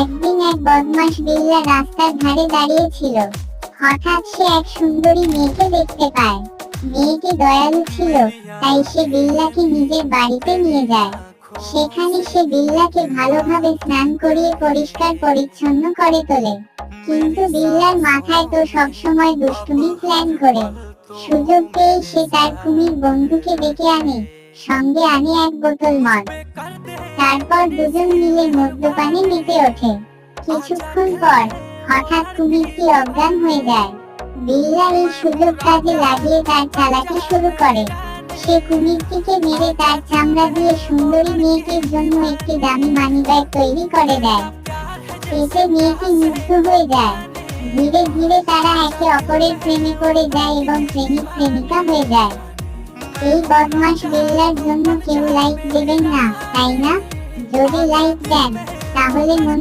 একদিন এক বদমাস বিল্লা রাস্তার ধারে দাঁড়িয়ে ছিল। হঠাৎ সে এক সুন্দরী মেয়েকে দেখতে পায়। মেয়েটি দয়ালু ছিল, তাই সে বিল্লাকে নিজের বাড়িতে নিয়ে যায়। সেখানে সে বিল্লাকে ভালোভাবে স্নান করিয়ে পরিষ্কার পরিচ্ছন্ন করে তোলে। কিন্তু বিল্লার মাথায় তো সবসময় দুষ্টুমি প্ল্যান করে। সুযোগ পেয়ে সে তার কুমির বন্ধুকে ডেকে আনে। সঙ্গে আনে এক বোতল মদ। তারপর দুজন মিলে মদ্যপানে মেতে ওঠে। কিছুক্ষণ পর হঠাৎ কুমিরটি অজ্ঞান হয়ে যায়। এই সুযোগ কাজে লাগিয়ে তার শুরু করে। সে কুমিরটিকে মেরে তার চামড়া দিয়ে সুন্দরী মেয়েটির জন্য একটি দামি মানিব্যাগ তৈরি করে দেয়। এতে মেয়েটি মুগ্ধ হয়ে যায়। ধীরে ধীরে তারা একে অপরের প্রেমে পড়ে যায় এবং প্রেমিক প্রেমিকা হয়ে যায়। এই বদমাস বিল্লার জন্য কেউ লাইক দেবেন না তাই না? যদি লাইক দেন তাহলে